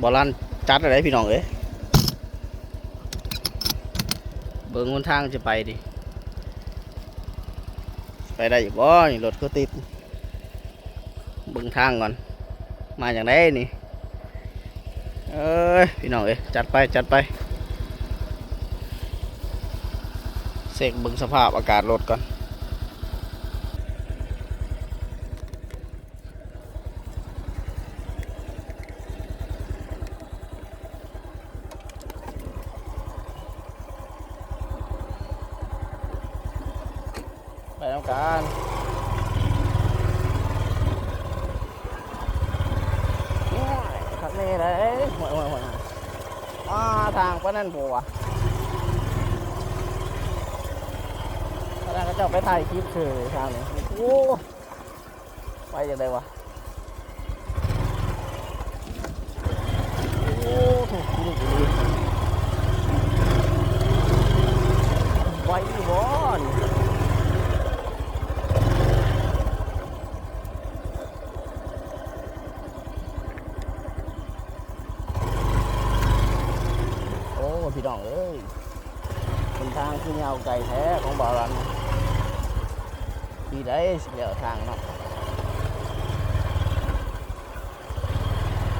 บอลันจัดอะไรพี่น้องเอ้ยเบิ่งหนทางจะไปดิ ไปได้อยู่บ่นี่รถก็ติด เบิ่งทางก่อน มาอย่างไรนี่ เอ้ย พี่น้องเอ้ยจัดไปจัดไป เสกเบิ่งสภาพอากาศรถก่อน น้ำกันขับนี่เลยห่วยห่วยห่วยอ่าทางก็นั่นบัวตอนนั้นก็จะไปถ่ายคลิปคือทางนี้โอ้ไปยังไงวะโอ้ถูกถูกถูกไว้บอน โอ้พี่น้องเอ้ยเป็นทางที่ยาวไกลแท้ของบ่าวรันที่ได้สิเหลียวทางเนาะ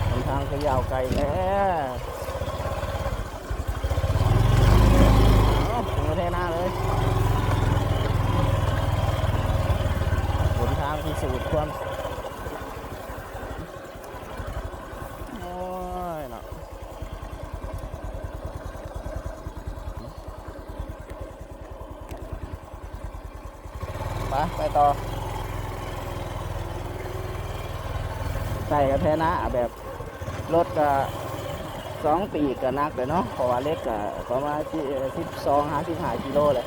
เป็นทางที่ยาวไกลแท้เอาถึงประเทศหน้าเลยบนทางที่สูดความโอ้ยเนาะ ไปไปต่อ ใส่กระแทนะแบบรถก็สองปีก็นักเลยเนาะเพราะว่าเล็กก็ประมาณสิบสองห้าสิบห้ากิโลเลย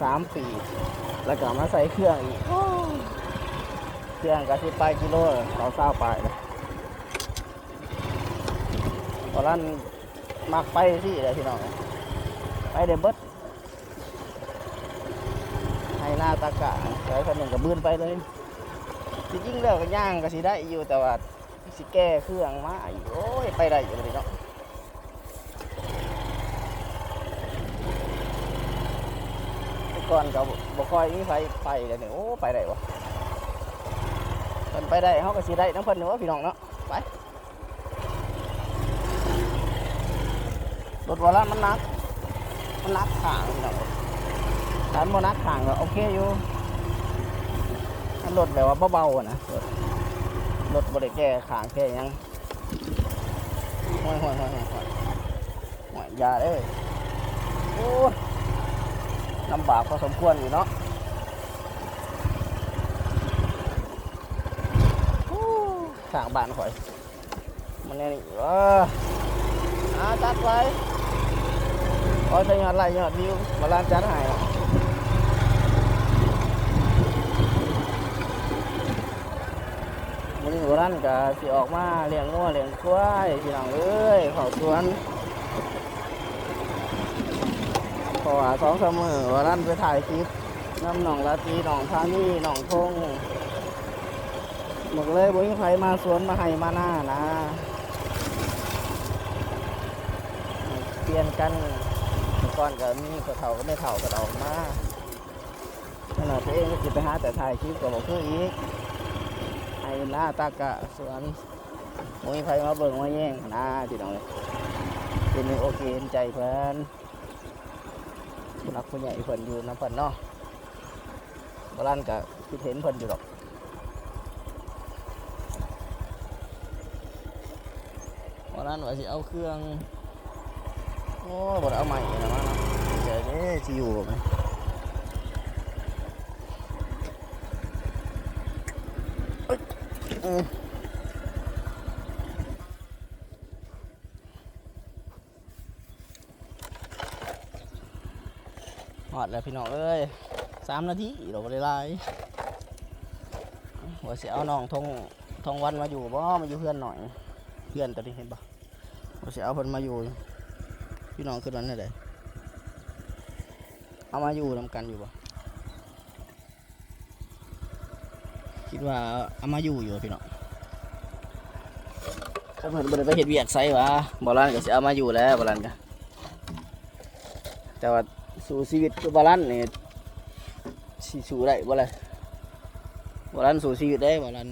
สามปี แล้วก็มาใส่เครื่องอีกเครื่องก็สิบปลายกิโลเราเศร้าไปเลยตอนนั้นมักไปที่เลยพี่น้องไปเดบเบิดให้หน้าตากะใช้คนหนึ่งกับบืนไปเลย จริงๆแล้วก็ย่างก็สิได้อยู่แต่ว่าสิแก้เครื่องมาอีกโอ้ยไปได้อยู่เลยเนาะก่อนก็บ่ค่อยมีไฟไปเลยเนี่ยโอ้ไปได้วะเพิ่นไปได้เขาก็สิได้น้ำเพิ่นเนาะพี่น้องเนาะไปรถวอลละมันนักมันนักขางพี่น้องฐานโมนักห่างก็โอเคอยู่ รถแบบว่าเบาๆนะรถบริแก้ขางแค่ยังห่วยห่วยห่วยห่วยห่วยห่วยยาเด้ยโอ้ลำบากพอสมควรอยู่เนาะโอ้ยทางบ้านข่อย มันนี่เอออาจัดไว้โอ้ยจะยอดไลค์ยอดวิวมาลานจัดให้ อะมันนี้ร้นก็สิออกมาเลี้ยงงัวเลี้ยงควายพี่น้องเอ้ยเขาสวนเพราะว่าสองเสมอว่าร้นไปถ่ายคลิปน้ำหนองลาตีหนองพานี่หนองทงบอกเลยบ่มีใครมาสวนมาให้มาหน้านะเปลี่ยนกันก่อนก็มีกระเถาก็ไม่เถาก็ออกมาขนาดตัวเองก็จะไปหาแต่ถ่ายคลิปก็บอกคืออีก หน้าตากะสวนมมีใครมาเบิ่งมาแย่งหน้าพี่น้องเลยเป็นโอเคเห็นใจเพิ่นผู้รักผู้ใหญ่เพิ่นอยู่นะเพิ่นเนาะโบราณกะคิดเห็นเพิ่นอยู่ดอกโบราณว่าสิเอาเครื่อง โอ้บ่ได้เอาใหม่นะมาเนาะเดี๋ยวนี้สิอยู่ไหมอืม หอดแล้วพี่น้องเอ้ยสามนาทีเราไม่ได้ไล่ว่าสิเอาน้องทงทองวันมาอยู่บ่มาอยู่เพื่อนหน่อย เพื่อนตัวนี้เห็นบ่ว่าสิเอาเพิ่นมาอยู่ พี่น้องขึ้นวันนี้เลยเอามาอยู่นำกันอยู่บ่ คิดว่าเอามาอยู่อยู่พี่น้องถ้าเพิ่นบ่ได้ไปเฮ็ดเวียกไสวะบ่ลันก็สิเอามาอยู่แล้วบ่ลันก็แต่ว่าสู่ชีวิตคือบ่ลันนี่สิสู่ได้บ่ล่ะบ่ลันสู่ชีวิตได้บ่ลัน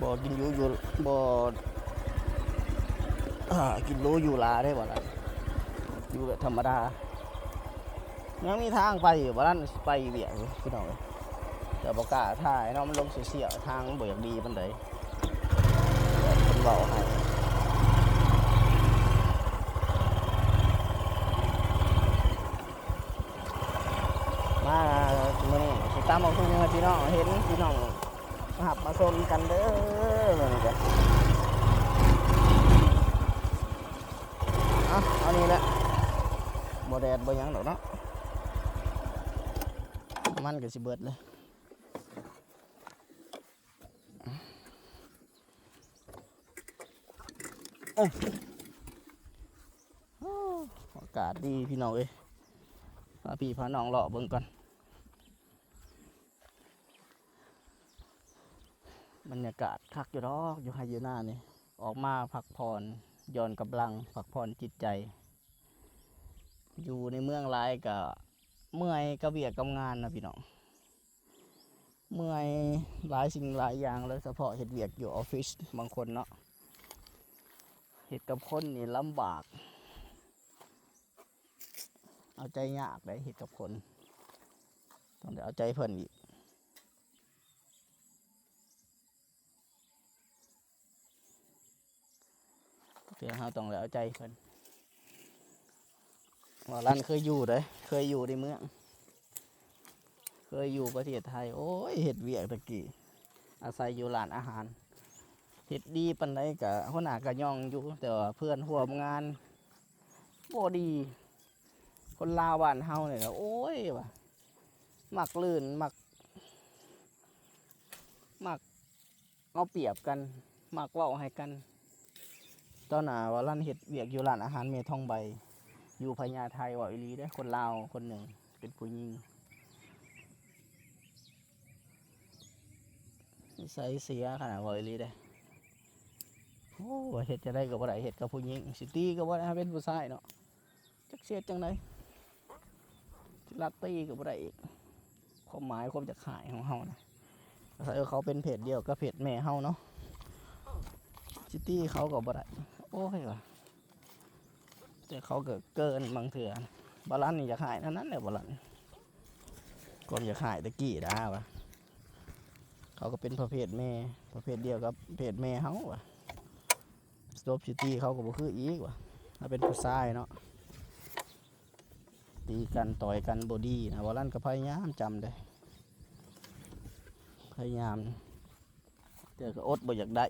บ่กินอยู่อยู่บ่กินโลอยู่ลาได้บ่ล่ะอยู่แบบธรรมดา ยังมีทางไปอยู่บ่ลันไปเวียกอยู่พี่น้องเอ้ยแต่บอกล้าถ่ายเนาะมันลงเชียทางมันบ่อยากดีปานใดแต่คนเบาให้มามื่อนี้สิตามเอาคุณยังไงพี่น้องเห็นพี่น้องมาหับมาชมกันเด้อมื่อนี้จ้ะเอาเอานี่แหละบ่แดดบ่หยังดอกเนาะ มันก็สิเบิดเลยอากาศดีพี่น้องเอ้ยพาพี่พาน้องเลาะเบิ่งก่อนบรรยากาศคักอยู่ดอกอยู่ไฮยูน่านี่ออกมาพักผ่อนย่อนกำลังพักผ่อนจิตใจ อยู่ในเมืองหลายกับ เมื่อยกับเวียกกับงานนะพี่น้องเมื่อยหลายสิ่งหลายอย่างเลยเฉพาะเห็ดเวียกอยู่ออฟฟิศบางคนเนาะเห็ดกับคนนี่ลำบาก เอาใจยากเลยเห็ดกับคนต้องได้เอาใจเพิ่นอีกเพื่อเราต้องได้เอาใจเพิ่น ว่าร้านเคยอยู่เลยเคยอยู่ในเมือง เคยอยู่ประเทศไทย โอ้ยเห็ดเวียกตะกี้ อาศัยอยู่ร้านอาหาร เห็ดดีปันไดกับหัวหน้ากะย่องอยู่ แต่ว่าเพื่อนร่วงานโบดี คนลาวบ้านเฮาเนี่ยโอ้ยว่ะหมักลื่นหมักหมักเอาเปรียบกันหมักเว้าให้กันตอนหน้าว่าร้านเห็ดเวียกอยู่ร้านอาหารเมทองใบ อยู่พญาไทว่าอีลีได้คนลาวคนหนึ่ง เป็นผู้หญิงนิสัยเสียขนาดว่าอีลีได้โอ้เห็ดจะได้กับว่าไรเห็ดกับผู้หญิงสิตี้กับว่าไรเป็นผู้ชายเนาะจักเสียจังไดลัตตี้กับอะไรอีกความหมายความจะขายของเฮานะอาศัยว่เขาเป็นเพจเดียวกับเพจแม่เฮาเนาะซิตี้เขากับอะไรโอ้ยว่ะ แต่เขาเกิดเกินบางเถื่อบาลานนี่จะขายเท่านั้นแหละบาลานความจะขายตะกี้ได้วะเขาก็เป็นประเภทแม่ประเภทเดียวกับเพจแม่เฮาวะสโตปซิตี้เขาก็บ่คืออีกว่ะถ้าเป็นผู้ชายเนาะตีกันต่อยกันบอดี้นะวอลันก็พยายามจำได้พยายามเจอก็อดบ่อยากได้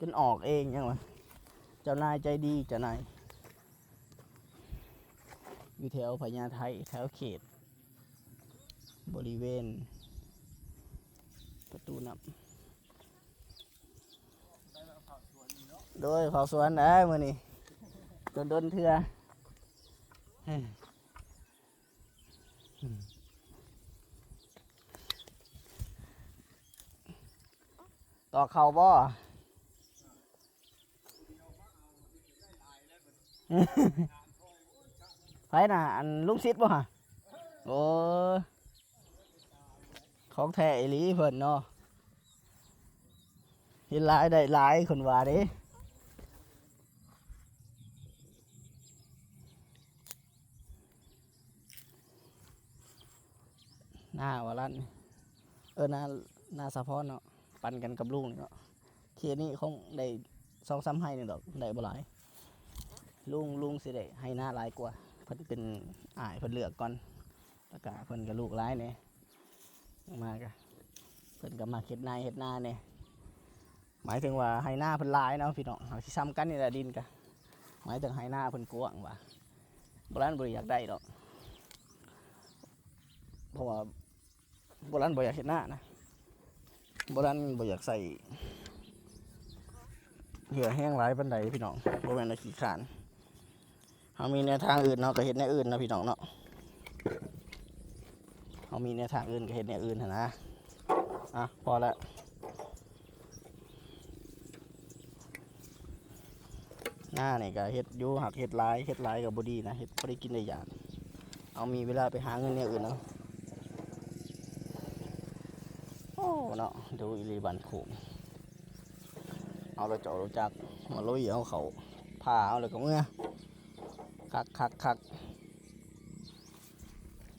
จนออกเองยังวะ จ้านายใจดีเจ้านายอยู่แถวพญาไทแถวเขต บริเวณ ประตูน้ำโดยเผาสวนได้มือนี่โดนโดนเถื่อต่อเข่าบ่ ไผน่ะ อันลุงซิดบ่ฮะโอ้ของแท้อีหลีเพิ่นเนาะเห็นหลายได้หลายคนว่าเด้หน้าวาลันเออหน้าหน้าสะพอนเนาะปันกันกับลุงนี่เนาะเทียนี่คงได้สองซ้ำให้นี่ดอกได้บ่หลาย ลุงลุงสิได้ให้หน้าลายกว่าเพิ่นเป็นอ้ายเพิ่นเลือกก่อนแล้วก็เพิ่นกับลูกหลายเนี่ยมากะเพิ่นก็มาเฮ็ดนายเฮ็ดนาเนี่ยหมายถึงว่าให้หน้าเพิ่นลายเนาะพี่น้องเอาสิซ้ำกันนี่แหละดินกะหมายถึงให้หน้าเพิ่นกว้างว่าบ่ร้านบ่ได้อยากได้ดอกเพราะว่าโบราณบ่อยากเห็นหน้านะโบราณบ่อยากใส่เหยื่อแห้งหลายปันใดพี่น้องโบ่แมนว่าขี้ขาน เฮามีแนวทางอื่นเนาะก็เฮ็ดแนวอื่นนะพี่น้องเนาะเขามีเนี่ยทางอื่นก็เห็นเนี่ยอื่นนนะอะพอละหน้านี่ก็เฮ็ดยูหักเฮ็ดลายเฮ็ดลายกับบดีนะเฮ็ดบ่ได้กินได้อย่างเอามีเวลาไปหาเงินเนี่ยอื่นเนาะโอ้เนาะดูอีหลีบันโขงเอาเราเจาะเราจักมาลุยเอาเขาผ่าเอาเลยก็เมื่อ คักคักคัก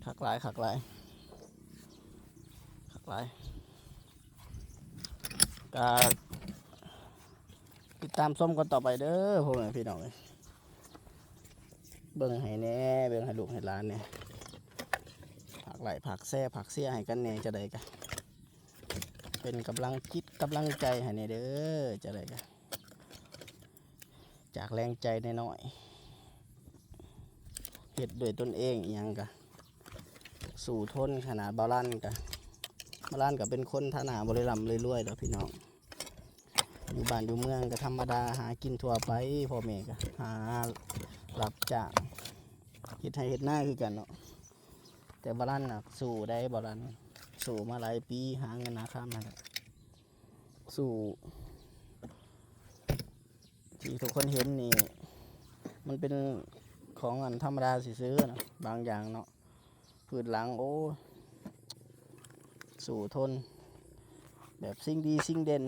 คักหลายคักหลายคักหลายก็ติดตามส้มกันต่อไปเด้อพ่อแม่พี่น้องเอ้ยเบิ่งให้แน่เบิ่งให้ลูกให้หลานเนี่ยผักไหลผักแซ่ผักเสียให้กันแน่จะได้กันเป็นกำลังคิดกำลังใจให้แน่เด้อจะได้กันจากแรงใจน้อยๆ เฮ็ดด้วยตนเองอยังกะสู่ทนขนาดบาลันกะมาลานก็เป็นคนฐานะบริลำรวยๆเด้อพี่น้องอยู่บ้านอยู่เมืองก็ธรรมดาหากินทั่วไปพ่อแม่ก็หารับจ้างเฮ็ดให้เฮ็ดหน้าคือกันเนาะแต่บาลันน่ะสู้ได้บาลันสู้มาหลายปีหาเงินหาข้ามมาสู้ที่ทุกคนเห็นนี่ มันเป็น ของอันธรรมดาสิซื้อนะบางอย่างเนาะพืชหลังโอ้สู่ทน แบบสิ่งดีสิ่งเด่น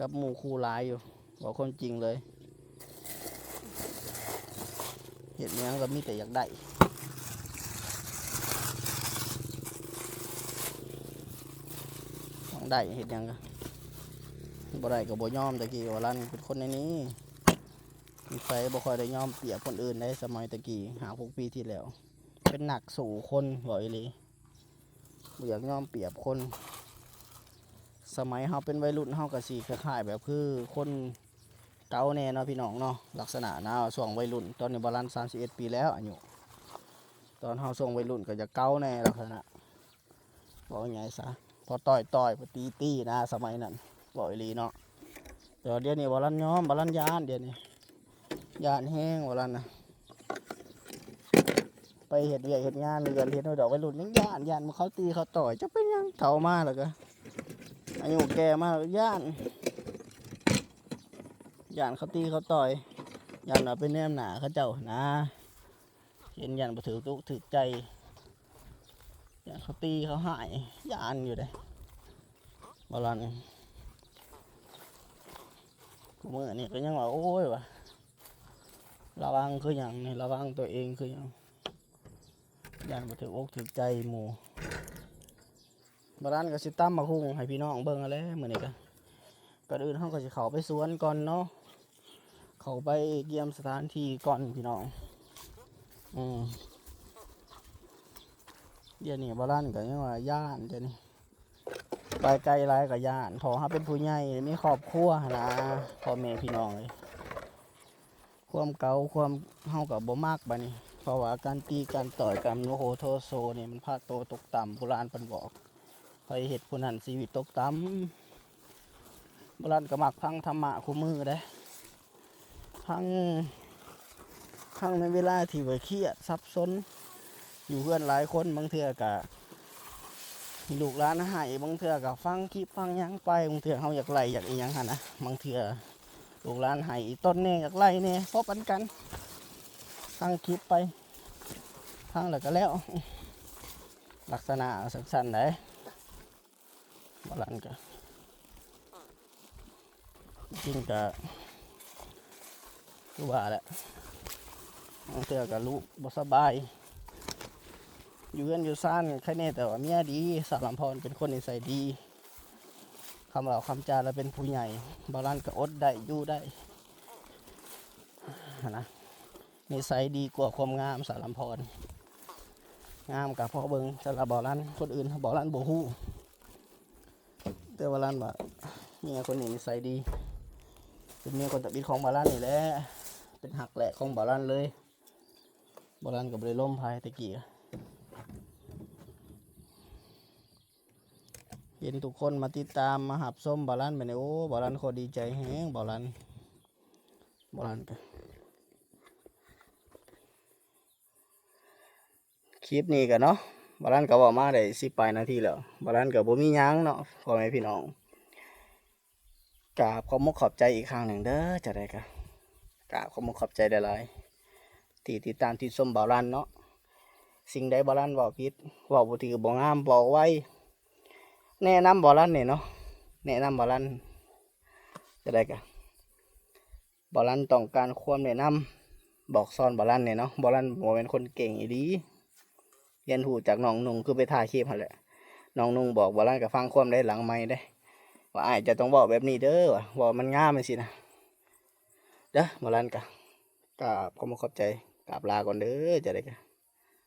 กับหมู่คู่หลายอยู่บอกคนจริงเลยเห็นยังก็มีแต่อยากได้ต้องได้เห็นยังก็บ่ได้ก็บ่ยอมตะกี้ว่ารันเป็นคนในนี้ มีไฟบ่ค่อยได้ยอมเปียบคนอื่นได้สมัยตะกี้หาพวกปีที่แล้ว เป็นหนักสู่คนบอกอีหลีบ่อยากยอมเปียบคน สมัยเฮาเป็นวัยรุ่นเฮาก็สิคล้ายๆแบบคือคนเก่าแน่เนาะพี่น้องเนาะลักษณะนะช่วงวัยรุ่น ตอนนี้บาลัน31ปีแล้วอายุตอนเฮาช่วงวัยรุ่นก็จะเก่าแน่ลักษณะบอกว่าไงซะพอต่อยต่อยพอตีตีนะ สมัยนั้นบอกอีลีเนาะแต่ว่าเดี๋ยวนี้บาลันยอมบาลันยานเดี๋ยวนี้ ยานแห้งบาลันนะไปเห็ดเวียกเห็ดงานเรือนเห็ดดอกไว้รุ่นยังย่านย่านมันเขาตีเขาต่อยจะเป็นยังเฒ่ามากแล้วก็อายุแก่มากย่านย่านเขาตีเขาต่อยย่านเอาไปแนมหนาเขาเจ้านะเห็นย่านบ่ถือตุกถือใจย่านเขาตีเขาหายย่านอยู่เลยบอลันเมื่อนี่ก็ยังว่าโอ้ยวะ ระวังคืออย่างนี่ระวังตัวเองคืออย่างย่านบ่ถืออกถือใจหมู่บาร้านก็สิตั้มมาคุงให้พี่น้องเบิ่งอาแหล้วมื้อนี้ก็ก่อนอื่นเฮาก็สิเขาไปสวนก่อนเนาะเขาไปเยี่ยมสถานที่ก่อนพี่น้องอืมเดี๋ยวนี้บาร้านก็ยังว่าย่านเดี๋ยวนี้ไปไกลหลายก็ย่านพอเฮาเป็นผู้ใหญ่มีครอบครัวนนะพ่อแม่พี่น้องเลย ความเก่าความเฮาก็บ่มักบัดนี้เพราะว่าการตีการต่อยกันโมโหโทโซเนี่ยมันพาโตตกต่ำโบราณเปันบอกไปเหตุผู้นั้นชีวิตตกต่ำโบราณก็มักพังธรรมะคู่มือได้พังพังในเวลาที่ว่าเครียดซับซ้อนอยู่เพื่อนหลายคนบางเทื่อกะลูกหลานหายบางเทื่อกะฟังคลิปฟังยังไปบางเทื่อเขาอยากไล่อยากอีหยังหันนะบางเทื่อ ลูกหลานใหายต้นเนี่ยอยากไล่เนี่ยพบกันกันฟังคลิปไปฟังแล้วก็แล้ว ลักษณะสั้นๆได้บาลันก็จริงก็คือว่าแหละบางเทื่อกับลูกบ่สบาย อยู่เพื่อนอยู่ซ่านแค่นี้แต่ว่าเมียดีสารลำพรเป็นคนนิสัยดี คำว่าคำจาเราเป็นผู้ใหญ่บาลันก็อดได้อยู่ได้นะนิสัยดีกว่าความงามสารลำพร งามกับพ่อเบิงสำหรับบ่อรันคนอื่นบ่อรันบ่ฮู้แต่ว่ารันว่าเมียคนนี้นิสัยดี เป็นเมียคนตะบิดของบ่อรันนี่แหละเป็นหักแหลกของบ่อรันเลยบ่อรันกับบริล่มภายตะกี้ ห็นทุกคนมาติดตามมาหับส้มบ่อรันไปเนี่ยโอ้บ่อรันโคดีใจแฮงบ่อรันบ่อรันกันคลิปนี้กันเนาะบาลันก็บอกมาได้สิบปลายนาทีแล้วบาลันก็บ่มียังเนาะพ่อแม่พี่น้องกราบขอบมุกขอบใจอีกครั้งหนึ่งเด้อจะได้กะกราบขอบมุกขอบใจหลายๆที่ติดตามที่ชมบาลันเนาะสิ่งใดบาลันบอกผิดเว่าบ่ถือบ่งามบอกไว้ แนะนำบาลันเนี่ยเนาะแนะนำบาลันจะได้กะบาลันต้องการความแนะนำบอกสอนบาลันเนี่ยเนาะบาลันบ่เป็นคนเก่งอีดีเรียนหูจากน้องนุ่งคือไปถ่ายคลิปหั่นแหละน้องนุ่งบอกว่าร้านกับฟังความได้หลังไม่ได้ว่าไอ้จะต้องบอกแบบนี้เด้อว่ะบอกมันง่ามมันสินะเด้อมาลันกะกราบขอบคุณขอบใจกราบลาก่อนเด้อจะได้กะ